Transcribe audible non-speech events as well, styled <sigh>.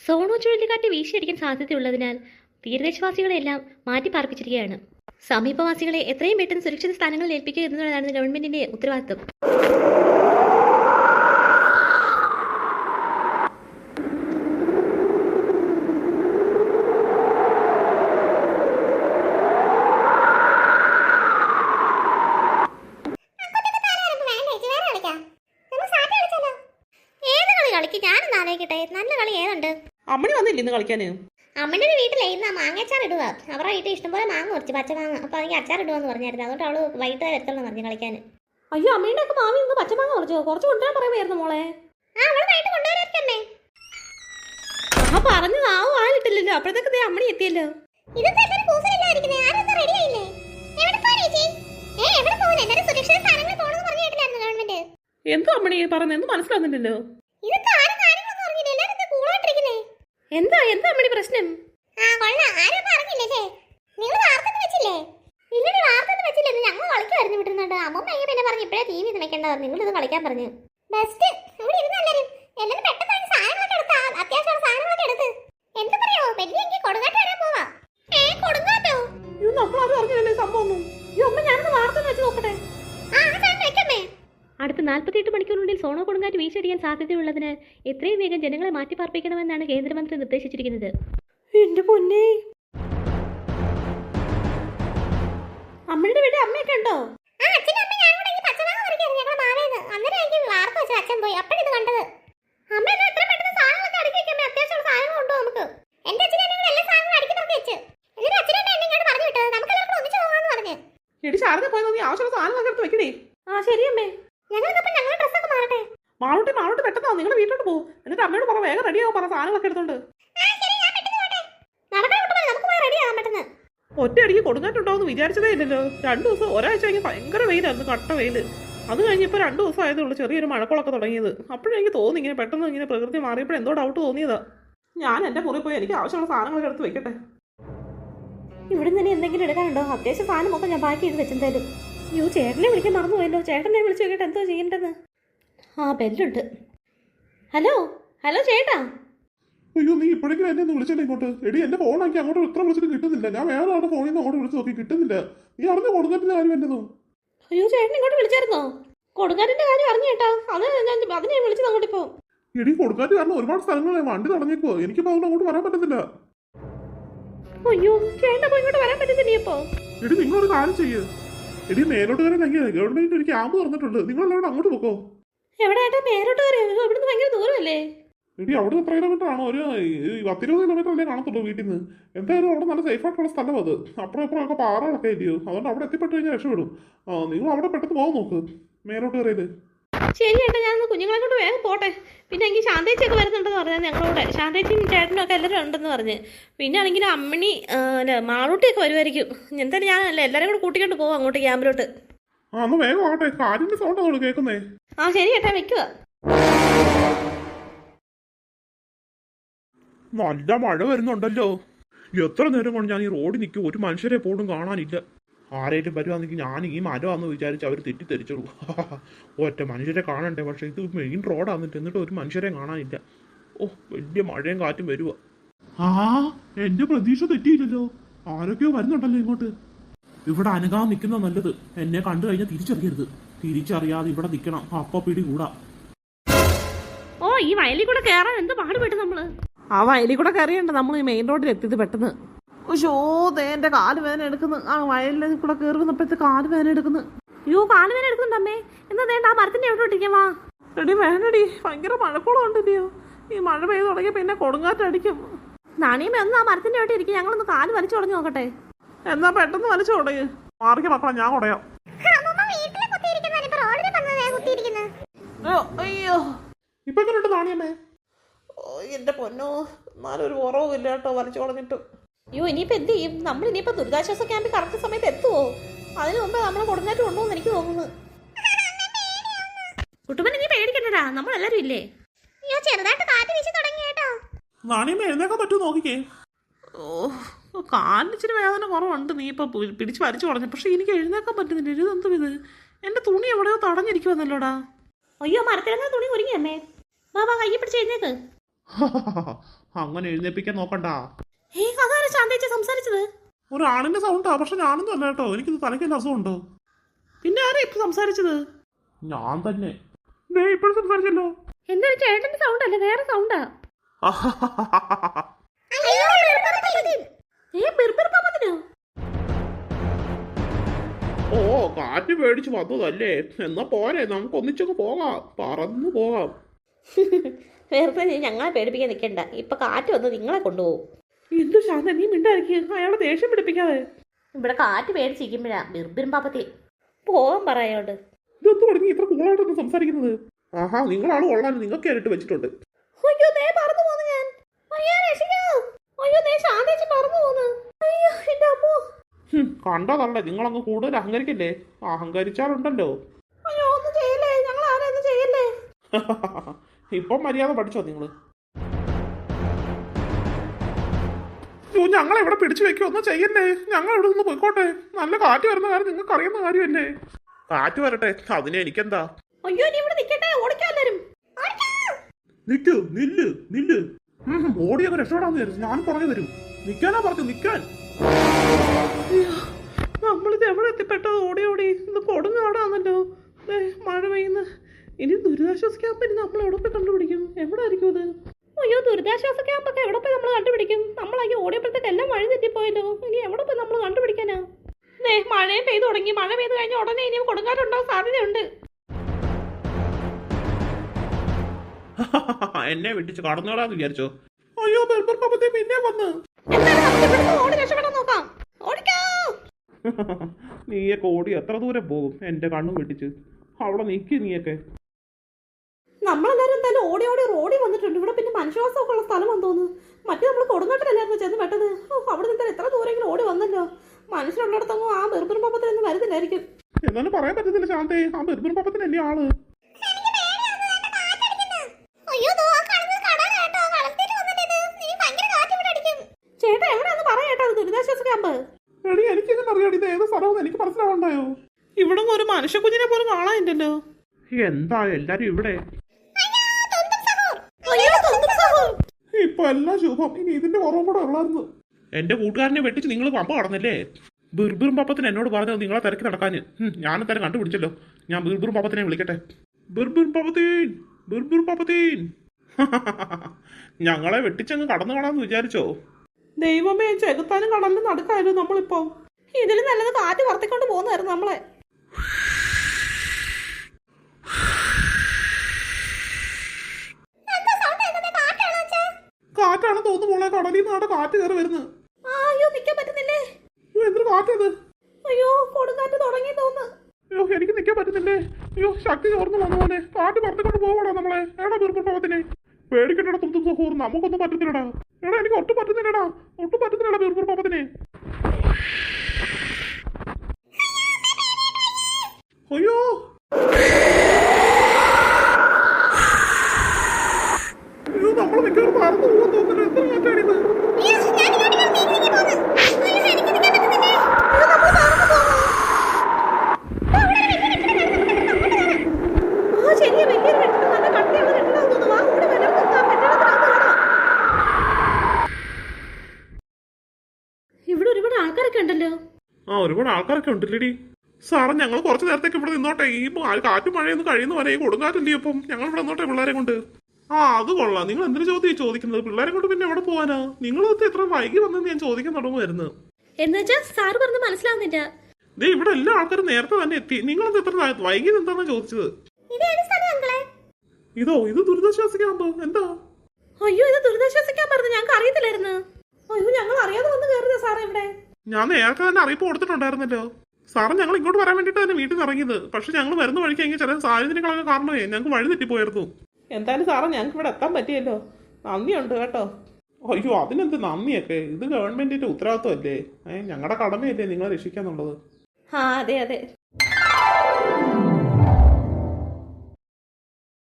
സോണോ ചുഴലിക്കാറ്റ് വീശിയടിക്കാൻ സാധ്യതയുള്ളതിനാൽ തീരദേശവാസികളെല്ലാം മാറ്റി പാർപ്പിച്ചിരിക്കുകയാണ്. സമീപവാസികളെ എത്രയും പെട്ടെന്ന് സുരക്ഷിത സ്ഥാനങ്ങളിൽ ഏൽപ്പിക്കുക എന്നുള്ളതാണ് ഗവൺമെന്റിന്റെ ഉത്തരവാദിത്വം ഏത് കളി കളിക്ക് ഞാനൊന്ന് ആലോചിക്കട്ടെ നല്ല കളി ഏതുണ്ട് അമ്മണി വന്നില്ല ഇന്ന് കളിക്കാന്? അമ്മയുടെ വീട്ടിലെ ഇന്ന് മാങ്ങാച്ചാർ ഇടുക അവരുടെ വീട്ടിൽ ഇഷ്ടംപോലെ മാങ്ങ കുറച്ച് പച്ചമാങ്ങ. അപ്പൊ അതിന് അച്ചാർ ഇടുവാന്ന് പറഞ്ഞായിരുന്നു. അതുകൊണ്ട് അവൾ വൈകിട്ട് വരത്തുള്ളൂ പറഞ്ഞു കളിക്കാൻ അയ്യോ അമ്മയുടെ ഒക്കെ മാമി ഇന്ന് പച്ചമാങ്ങ കുറച്ച് കുറച്ച് കൊണ്ടുവരാൻ പറയുമായിരുന്നു മോളെ. ആ അവൾ വൈകിട്ട് കൊണ്ടുവരാത്തമ്മേ ആ പറഞ്ഞു ആയിട്ടില്ലല്ലോ അപ്പോഴത്തേക്ക് അമ്മണി എത്തിയല്ലോ. ഇതൊക്കെ അമ്മണി എന്താ എന്താ അമ്മണി പ്രശ്നം? ആ കൊള്ളാം. ആരും പറഞ്ഞില്ലേ നിങ്ങൾ വാർത്തൊന്നും വെച്ചില്ലേ? ഇല്ലടി വാർത്തൊന്നും വെച്ചില്ലേ. ഇത് ഞങ്ങൾ കളിക്കുമായിരുന്നു വിട്ടിരുന്നുണ്ട് അമ്മമ്മ എങ്ങനെ പിന്നെ പറഞ്ഞു ഇപ്പഴേ ടി വി നിൽക്കേണ്ട നിങ്ങൾ ഇത് കളിക്കാൻ പറഞ്ഞു. ബെസ്റ്റ് ഇവിടെ ഇരുന്നല്ലേ എല്ലാവരും നാൽപ്പത്തിയെട്ട് മണിക്കൂറിനുള്ളിൽ സോണോ കൊടുങ്കാറ്റ് വീശടിയാൻ സാധ്യതയുള്ളതിനാൽ എത്രയും വേഗം ജനങ്ങളെ മാറ്റിപ്പാർപ്പിക്കണമെന്നാണ് കേന്ദ്രമന്ത്രി നിർദ്ദേശിച്ചിരിക്കുന്നത്. എന്റെ പൊന്നേ. അമ്മയുടെ വീട് അമ്മയൊക്കെ ഉണ്ടോ? അച്ഛൻ പോയി. അപ്പോഴിത് കണ്ടത്. അമ്മ എന്നാ എത്ര പെട്ടെന്ന് സാധനങ്ങളൊക്കെ അടുക്കി വെക്കാൻ അത്യാവശ്യമുള്ള സാധനങ്ങൾ ഉണ്ടോ നമുക്ക്? എന്റെ അച്ഛനും എന്നെ കൂടെ എല്ലാ സാധനങ്ങളും അടുക്കി പറക്കി വെച്ച്. എന്നിട്ട് അച്ഛനും എന്നെ ഇങ്ങോട്ട് പറഞ്ഞു വിട്ടത്. നമുക്ക് എല്ലാവർക്കും ഒന്നിച്ച് പോകാന്ന് പറഞ്ഞു. എടി ശാരദ പോയത് നീ ആവശ്യമുള്ള സാധനങ്ങളൊക്കെ എടുത്ത് വെക്കണേ ആ ശരി അമ്മേ. ഞങ്ങൾക്കപ്പം ഞങ്ങളുടെ ഡ്രസ്സൊക്കെ മാറട്ടെ? മാളൂട്ടി മാളൂട്ടി പെട്ടെന്ന് നിങ്ങൾ വീട്ടിലോട്ട് പോകും എന്നിട്ട് അമ്മയോട് പറ വേഗം റെഡിയാവും പറ സാധനങ്ങളൊക്കെ എടുത്തോണ്ട്. ഒറ്റയടിക്ക് കൊടുങ്കാറ്റുണ്ടാവും വിചാരിച്ചതേ ഇല്ലല്ലോ. രണ്ടു ദിവസം ഒരാഴ്ച കഴിഞ്ഞ് ഭയങ്കര വെയിലായിരുന്നു കട്ട വെയിൽ. അത് കഴിഞ്ഞപ്പോൾ രണ്ടു ദിവസം ആയതേ ഉള്ളൂ ചെറിയൊരു മഴക്കോളൊക്കെ തുടങ്ങിയത്. അപ്പോഴെനിക്ക് തോന്നി ഇങ്ങനെ പെട്ടെന്ന് ഇങ്ങനെ പ്രകൃതി മാറിയപ്പോൾ എന്തോ ഡൗട്ട് തോന്നിയതാ. ഞാൻ എന്റെ മുറി പോയി എനിക്ക് ആവശ്യമുള്ള സാധനങ്ങളൊക്കെ എടുത്ത് വെക്കട്ടെ. ഇവിടെ നിന്ന് എന്തെങ്കിലും എടുക്കാനുണ്ടോ? അത്യാവശ്യം സാധനം മൊത്തം ഞാൻ ബാക്കി ചെയ്ത് വെച്ചെന്തായാലും അയ്യോ ചേട്ടനെ വിളിക്കാൻ മറന്നുപോയല്ലോ. ചേട്ടനെ വിളിച്ചു നോക്കിയിട്ട് എന്തോ ചെയ്യേണ്ടത് ആ ബെല്ലുണ്ട്. ഹലോ ഹലോ ചേട്ടാ. അയ്യോ നീ ഇപ്പോഴെങ്കിലും എന്നെ ഒന്ന് വിളിച്ചല്ലേ ഇങ്ങോട്ട്. എടി എന്റെ ഫോണാക്കി അങ്ങോട്ട് എത്ര വിളിച്ചിട്ട് കിട്ടുന്നില്ല. ഞാൻ വേറെ ആളുടെ ഫോണിൽ നിന്ന് അങ്ങോട്ട് വിളിച്ച് നോക്കി. കിട്ടുന്നില്ല. നീ അറിഞ്ഞു കൊടുക്കത്തില്ല കാര്യം എന്റെതും അയ്യോ ചേട്ടൻ ഇങ്ങോട്ട് വിളിച്ചായിരുന്നോ? കൊടുക്കാറ്റിന്റെ കാര്യം അറിഞ്ഞേട്ടാ അത് ഞാൻ അതിനെ വിളിച്ചത് അങ്ങോട്ട് ഇപ്പോ. എടി കൊടുക്കാറ്റ് കാരണം ഒരുപാട് സ്ഥലങ്ങളെ വണ്ടി തടഞ്ഞേക്കോ എനിക്ക് അതുകൊണ്ട് അങ്ങോട്ട് വരാൻ പറ്റത്തില്ല. അയ്യോ ചേട്ടൻ ഇങ്ങോട്ട് വരാൻ പറ്റത്തില്ല ഇപ്പോ? എടി നിങ്ങളൊരു കാര്യം ചെയ്യ്. എടി മേലോട്ട് കയറാൻ ഭയങ്കര ഗവൺമെന്റ് ഒരു ക്യാമ്പ് തുറന്നിട്ടുണ്ട്. നിങ്ങൾ എല്ലാവരും അങ്ങോട്ട് പോക്കോ. എവിടെ ഏട്ടാ? പേരോട്ട് കയറിയോ ഇവിടുന്ന് ഭയങ്കര ദൂരമല്ലേ? എടി അവിടെ എത്ര കിലോമീറ്റർ ആണോ? ഒരു പത്തിരുപത് കിലോമീറ്റർ അല്ലേ കാണത്തുള്ളൂ വീട്ടിൽ നിന്ന് എന്തായാലും അവിടെ നല്ല സേഫ് ആയിട്ടുള്ള സ്ഥലം അത്. അപ്പുറം അപ്പുറം ഒക്കെ പാറകളൊക്കെ ഇല്ലയോ. അതുകൊണ്ട് അവിടെ എത്തിപ്പെട്ട് കഴിഞ്ഞാൽ രക്ഷപ്പെടും. നിങ്ങൾ അവിടെ പെട്ടെന്ന് പോകാൻ നോക്ക്. മേലോട്ട് കയറിയത് ശരി ഏട്ടാ ഞാൻ കുഞ്ഞുങ്ങളെ കൊണ്ട് വേഗം പോട്ടെ. പിന്നെ എനിക്ക് ശാന്തേച്ചിയൊക്കെ വരുന്നുണ്ടെന്ന് പറഞ്ഞാൽ ഞങ്ങളോട്. ശാന്തേച്ചിയും ചേട്ടനും ഒക്കെ എല്ലാവരും ഉണ്ടെന്ന് പറഞ്ഞ്. പിന്നെ ആണെങ്കിൽ അമ്മിണി മാളൂട്ടിയൊക്കെ വരുമായിരിക്കും എന്തായാലും ഞാൻ അല്ല എല്ലാവരും കൂടെ കൂട്ടിക്കൊണ്ട് പോവാം അങ്ങോട്ട് ക്യാമ്പിലോട്ട്. ആ ഒന്ന് വേഗം ആട്ടെ സൗണ്ട് കേൾക്കുന്നേ? ആ ശരി ഏട്ടാ വെക്കുക നല്ല മഴ വരുന്നുണ്ടല്ലോ. എത്ര നേരം കൊണ്ട് ഞാൻ ഈ റോഡിൽ നിൽക്കും? ഒരു മനുഷ്യരെ പോലും കാണാനില്ല. ആരേലും വരുവാണെങ്കിൽ ഞാൻ ഈ മരമാന്ന് വിചാരിച്ച് അവർ തെറ്റിദ്ധരിച്ചോളൂ. <laughs> ഒറ്റ മനുഷ്യരെ കാണണ്ടേ? പക്ഷെ ഇത് മെയിൻ റോഡാന്നിട്ട് എന്നിട്ട് ഒരു മനുഷ്യരെ കാണാനില്ല. ഓ വലിയ മഴയും കാറ്റും വരുക ആ എന്റെ പ്രതീക്ഷ തെറ്റിയില്ലല്ലോ. ആരൊക്കെയോ വരുന്നുണ്ടല്ലോ ഇങ്ങോട്ട്. ഇവിടെ അനങ്ങാൻ നിൽക്കുന്ന നല്ലത്. എന്നെ കണ്ടു കഴിഞ്ഞാൽ തിരിച്ചറിയരുത്. തിരിച്ചറിയാതെ ഇവിടെ നിൽക്കണം. അപ്പ പിടി കൂടാ. ഓ ഈ വയലിൽ കൂടെ കയറാൻ എന്ത് പാടുപെട്ടു നമ്മൾ? ആ വയലിൽ കൂടെ കയറിയുണ്ട് നമ്മൾ ഈ മെയിൻ റോഡിൽ എത്തിയത് പെട്ടെന്ന്. ദേ എന്റെ കാൽ വേദന എടുക്കുന്നു. ആ വയലിൽ കൂടെ കയറുന്നപ്പോഴത്തെ കാൽ വേദന എടുക്കുന്നു. അയ്യോ കാലുവേന എടുക്കുന്നുണ്ട് അമ്മേ. എന്നാ വേണ്ട ആ മരത്തിന്റെ എവിടെ ഇട്ടിരിക്കാം വാ. എടി വേണടി. ഭയങ്കര മഴക്കോളം ഉണ്ടല്ലയോ ഈ മഴ പെയ്ത് തുടങ്ങിയ പിന്നെ കൊടുങ്കാറ്റടിക്കും. നാണിയമ്മ ഒന്ന് ആ മരത്തിന്റെ എവിടെ ഇരിക്കും. ഞങ്ങളൊന്ന് കാൽ വലിച്ചു തുടങ്ങി നോക്കട്ടെ. എന്നാ പെട്ടെന്ന് വലിച്ചു തുടങ്ങി മാറിക്ക് മക്കളെ ഞാൻ കുടയാം അയ്യോ അയ്യോ. ഇപ്പൊ എങ്ങനെയുണ്ട് നാണിയമ്മേ ഓ എന്റെ പൊന്നോ. എന്നാലും ഒരു കുറവും ഇല്ല കേട്ടോ വലിച്ചു കളഞ്ഞിട്ടും അയ്യോ ഇനിയിപ്പോ എന്ത് ചെയ്യും? നമ്മൾ ഇനിയിപ്പോ ദുരിതാശ്വാസ ക്യാമ്പിൽ കറക്റ്റ് സമയത്ത് എത്തുവോ? അതിനു മുമ്പ് നമ്മളെ കൊടുങ്ങാറ്റ് കൊണ്ടുപോകുന്നു എനിക്ക് തോന്നുന്നു. കുട്ടുമ്പൻ ഇനി പേടിക്കണ്ടടാ. നമ്മളെല്ലാരും ഇല്ലേ? അയ്യോ ചെറുതായിട്ട് കാറ്റ് വീശി തുടങ്ങി കേട്ടോ. എഴുന്നേക്കാൻ പറ്റുമോ നോക്കിക്കേ? ഓ കാലിന് വേദന കുറവുണ്ട്. നീ ഇപ്പൊ പി- പിടിച്ച് വലിച്ചു കളഞ്ഞു. പക്ഷെ എനിക്ക് എഴുന്നേക്കാൻ പറ്റുന്നില്ല. എഴുതെന്തും ഇത്? എന്റെ തുണി എവിടെയോ തടഞ്ഞിരിക്കുവന്നല്ലോടാ. അയ്യോ മരത്തിലെന്നാ തുണി ഒരുങ്ങി അമ്മേ. വാ വാ കയ്യെ പിടിച്ച് എഴുന്നേക്ക്. <laughs> അങ്ങനെ എഴുന്നേപ്പിക്കാൻ നോക്കണ്ട. ഏ അതാരാ ശാന്തേച്ചി സംസാരിച്ചത്? ഒരു ആണിന്റെ സൗണ്ടാ പക്ഷെ ഞാനൊന്നും അല്ല കേട്ടോ. എനിക്കിത് തലയ്ക്ക് അസുഖമുണ്ടോ? പിന്നെ ആരാ ഇപ്പൊ സംസാരിച്ചത്? ഞാൻ തന്നെ. ദേ ഇപ്പോഴും സംസാരിച്ചല്ലോ. എന്തായാലും ചേട്ടന്റെ സൗണ്ട് അല്ലേ? വേറെ സൗണ്ടാ ഓ കാറ്റ് പേടിച്ച് വന്നതല്ലേ? എന്നാ പോരെ നമുക്ക് ഒന്നിച്ചങ്ങ് പോകാം. പറന്നു പോകാം. വെറുതെ ഞങ്ങളെ പേടിപ്പിക്കാൻ നിൽക്കണ്ട ഇപ്പൊ കാറ്റ് വന്ന് നിങ്ങളെ കൊണ്ടുപോകും. എന്തു ശാന്ത നീ മിണ്ടായിരിക്കും അയാളെ ദേഷ്യം പിടിപ്പിക്കാതെ. ഇവിടെ കാറ്റ് പേടിച്ചിരിക്കുമ്പോഴാ ബിർബിരും പാപ്പത്തി. പോവാൻ പറയായോണ്ട് ഇതൊന്നും തുടങ്ങി? ഇത്ര കൂളായിട്ടൊന്നും സംസാരിക്കുന്നത്? ആഹാ നിങ്ങളാണ് കൊള്ളാൻ നിങ്ങൾക്ക് ആയിട്ട് വെച്ചിട്ടുണ്ട്. അയ്യോ നേ പറന്നു പോന്നു ഞാൻ. അയ്യോ രക്ഷിക്കോ. അയ്യോ നേ ശാന്തേച്ചി പറന്നു പോന്നു. അയ്യോ എന്റെ അമ്മോ. കണ്ടതല്ലേ നിങ്ങളങ്ങ് കൂടുതൽ അഹങ്കരിക്കില്ലേ? അഹങ്കരിച്ചാലുണ്ടല്ലോ. അയ്യോ ഒന്നും ചെയ്യല്ലേ? ഞങ്ങൾ ആരൊന്നും ചെയ്യല്ലേ? <laughs> ഇപ്പം മര്യാദ പഠിച്ചോ നിങ്ങൾ? യ്യോ, ഞങ്ങളെ ഇവിടെ പിടിച്ചു വെക്കോ? ഒന്നും ചെയ്യണ്ടേ? ഞങ്ങൾ ഇവിടെ നിന്ന് പോയിക്കോട്ടെ. നല്ല കാറ്റ് വരുന്ന കാര്യം നിങ്ങൾക്ക് അറിയുന്ന കാര്യമല്ലേ? കാറ്റ് വരട്ടെ. അതിന് എനിക്കെന്താ? അയ്യോ നീ ഇവിടെ നിൽക്കട്ടെ ഓടിക്കോ എല്ലാരും. നിക്ക് നില്ല് നില്ല് ഓടിയൊക്കെ രക്ഷപ്പെടാന്ന് വിചാരിച്ചു. ഞാൻ പറഞ്ഞു തരും നിക്കാനാ പറഞ്ഞു നിക്കാൻ. നമ്മളിത് എവിടെ എത്തിപ്പെട്ടത്? ഓടി ഓടി. ഇത് കൊടുങ്ങാടാന്നല്ലോ ദേ, മഴ പെയ്യുന്ന. ഇനി ദുരിതാശ്വാസ ക്യാമ്പിന് നമ്മൾ എവിടെ പോയി കണ്ടുപിടിക്കും? എവിടെ ആയിരിക്കും അത് അയ്യോ ദുരിതാശ്വാസ ക്യാമ്പൊക്കെ എവിടെ പോയി നമ്മൾ കണ്ടുപിടിക്കും? നമ്മളാക്കി ഓടിയപ്പോഴത്തേക്ക് എല്ലാം വഴി തെറ്റിപ്പോയല്ലോ ഇനി എവിടെ പോയി നമ്മൾ കണ്ടുപിടിക്കാനാ? ദേ മഴയും പെയ്തു തുടങ്ങി. മഴ പെയ്തു കഴിഞ്ഞ ഉടനെ ഇനിയും കൊടുങ്കാറ്റുണ്ടോ സാധ്യതയുണ്ട്. <laughs> എന്നെ വിട്ടിച്ച് കടന്നോളാന്ന് വിചാരിച്ചോ? അയ്യോ ബർബർ പാപ്പത്തെ പിന്നെ വന്ന്. <laughs> നീയൊക്കെ ഓടി എത്ര ദൂരം പോകും? എന്റെ കണ്ണും വെട്ടിച്ച്. അവിടെ നീക്കി നീയൊക്കെ. നമ്മളെല്ലാരും തന്നെ ഓടി ഓടി റോഡി വന്നിട്ടുണ്ട് ഇവിടെ പിന്നെ മനുഷ്യവാസമൊക്കെ ഉള്ള സ്ഥലമാണെന്ന് തോന്നുന്നു മറ്റേ നമ്മൾ കൊടുങ്ങാട്ടിലല്ലായിരുന്നു ചെന്ന് പെട്ടത് ഓ അവിടെ നിന്ന് എത്ര ദൂരെങ്കിലും ഓടി വന്നല്ലോ മനുഷ്യരുള്ളിടത്തൊന്നും ആ ബെർബറും പാപ്പത്തിനൊന്നും വരുന്നില്ലായിരിക്കും എന്നാലും പറയാൻ പറ്റത്തില്ല ശാന്തേ ആ ബർബർ പാപ്പത്തിന് എന്നെ ആൾ അയ്യോ ദോ ആ കാണുന്നത് കടലാ കേട്ടോ കളത്തിട്ട് വന്നിട്ട് ഇത് ഇനി ആ കാറ്റ് ഇവിടെ അടിക്കും. ചേട്ടാ എവിടെയാന്ന് പറയട്ടോ അത് ദുരിതാശ്വാസ ക്യാമ്പ്. എടി എനിക്ക് എങ്ങനെ അറിയാടി ഇത് ഏത് സ്ഥലമെന്ന് എനിക്ക് മനസ്സിലാവണ്ടായോ? ഇവിടെ ഒരു മനുഷ്യ കുഞ്ഞിനെ പോലും കാണാനില്ലല്ലോ. എന്താ എല്ലാരും ഇവിടെ? അയ്യോ തൊന്നും സഹോ. ഇപ്പൊ എല്ലാം ശുഭം. ഇനി ഇതിന്റെ കുറവും കൂടെ ഉള്ളായിരുന്നു. എന്റെ കൂട്ടുകാരനെ വെട്ടിച്ച് നിങ്ങൾ പമ്പ കടന്നല്ലേ? ബിർബിറും പാപ്പത്തിന് എന്നോട് പറഞ്ഞത് നിങ്ങളെ തിരക്കി നടക്കാന്. ഞാനും ഞാൻ എന്തായാലും കണ്ടുപിടിച്ചല്ലോ. ഞാൻ ബിർബിറും പാപ്പത്തിനെ വിളിക്കട്ടെ. ബിർബിറും പാപ്പത്തീൻ ബിർബിറും പാപ്പത്തീൻ. <laughs> ഞങ്ങളെ വെട്ടിച്ചങ്ങ് കടന്നു കാണാന്ന് വിചാരിച്ചോ? ദൈവമേ ചെകുത്താനും കടലിലും നടക്കായിരുന്നു നമ്മളിപ്പോ. ഇതിലും നല്ലത് കാറ്റ് വർത്തിക്കൊണ്ട് പോകുന്നതായിരുന്നു നമ്മളെ. കാറ്റാണ് തോന്നുന്നു മോളെ കടലിൽ നിന്നാണ് കാറ്റ് കയറി വരുന്നത് ആ, അയ്യോ നിക്കാൻ പറ്റുന്നില്ലേ അയ്യോ, എന്തൊരു കാറ്റത് അയ്യോ കൊടുങ്കാറ്റ് തുടങ്ങി തോന്നുന്നു അയ്യോ എനിക്ക് നിൽക്കാൻ പറ്റുന്നില്ലേ? അയ്യോ ശക്തി ചോർന്നു വന്നു പോലെ കാറ്റ് പറഞ്ഞുകൊണ്ട് പോവാണോ നമ്മളെ. എടാ ബിർബിർ പാപ്പത്തിനെ പേടിക്കണ്ടടാ തും സഹൂർ. നമുക്കൊന്നും പറ്റത്തില്ലടാ. എടാ എനിക്ക് ഒട്ടും പറ്റുന്നില്ലടാ. ഒട്ടും പറ്റുന്നില്ലടാ ബിർബിർ പാപ്പത്തിനെ അയ്യോ. അയ്യോ നമ്മൾ മിക്കവാറും പറന്നു പോകാൻ തോന്നുന്നു. എത്ര കാറ്റാണിത് അയ്യോ ഞാൻ ഇങ്ങോട്ട് നീങ്ങി നീങ്ങി പോന്ന് അയ്യോ എനിക്ക് നിൽക്കാൻ പറ്റുന്നില്ലേ അയ്യോ നമ്മൾ പറന്നു പോകുന്നു ആ ശരിയാ വലിയൊരു കെട്ടിടം നല്ല കട്ടിയുള്ള കെട്ടിടം തോന്നുന്നു ആ കൂടെ വല്ലതും ആ കെട്ടിടത്തിനകത്ത് കാണാം ഇവിടെ ഒരുപാട് ആൾക്കാരൊക്കെ ഉണ്ടല്ലോ. ആ ഒരുപാട് ആൾക്കാരൊക്കെ ഉണ്ടല്ലേടി. സാറേ ഞങ്ങൾ കുറച്ച് നേരത്തേക്ക് ഇവിടെ നിന്നോട്ടെ. ഈ കാറ്റും മഴയൊന്നും കഴിയുന്ന വരെ ഈ കൊടുങ്കാറ്റല്ലേ ഇപ്പം? ഞങ്ങൾ ഇവിടെ നിന്നോട്ടെ പിള്ളേരെ കൊണ്ട്. ആ അത് കൊള്ളാം. നിങ്ങൾ എന്തിനു ചോദ്യം ചോദിക്കുന്നത്? പിള്ളേരെ കൊണ്ട് പിന്നെ എവിടെ പോവാനാ? നിങ്ങളൊക്കെ എത്ര വൈകി വന്നെന്ന് ഞാൻ ചോദിക്കാൻ തുടങ്ങുമായിരുന്നു എന്നുവെച്ചാ സാറ് പറഞ്ഞ് മനസ്സിലാവുന്നില്ല. ദേ ഇവിടെ എല്ലാ ആൾക്കാരും നേരത്തെ തന്നെ എത്തി. നിങ്ങളെന്ത് എത്ര വൈകി എന്താന്ന് ചോദിച്ചത്? ഇതോ ഇത് ദുരിതാശ്വാസ ക്യാമ്പ് എന്താ? അയ്യോ ഇത് ദുരിതാശ്വാസ ക്യാമ്പ് പറഞ്ഞു ഞങ്ങൾക്ക് അറിയത്തില്ലായിരുന്നു അയ്യോ ഞങ്ങൾ അറിയാതെ വന്ന് കയറുന്ന സാറേ ഇവിടെ. ഞാൻ നേരത്തെ തന്നെ അറിയിപ്പ് കൊടുത്തിട്ടുണ്ടായിരുന്നല്ലോ. സാറ് ഞങ്ങൾ ഇങ്ങോട്ട് വരാൻ വേണ്ടിട്ട് തന്നെ വീട്ടിൽ നിന്ന് ഇറങ്ങിയത്. പക്ഷെ ഞങ്ങൾ വരുന്ന വഴിക്ക് എങ്കിൽ ചില സാഹചര്യങ്ങളൊക്കെ കാരണമേ ഞങ്ങൾക്ക് വഴി തെറ്റിപ്പോയിരുന്നു എന്തായാലും സാറേ ഞങ്ങൾക്ക് ഇവിടെ എത്താൻ പറ്റിയല്ലോ. നന്ദിയുണ്ട് കേട്ടോ. അയ്യോ അതിനെന്ത് നന്ദിയൊക്കെ? ഇത് ഗവൺമെന്റിന്റെ ഉത്തരവാദിത്വമല്ലേ? ഏഹ് ഞങ്ങളുടെ കടമയല്ലേ നിങ്ങളെ രക്ഷിക്കാന്നുള്ളത്? ആ അതെ അതെ.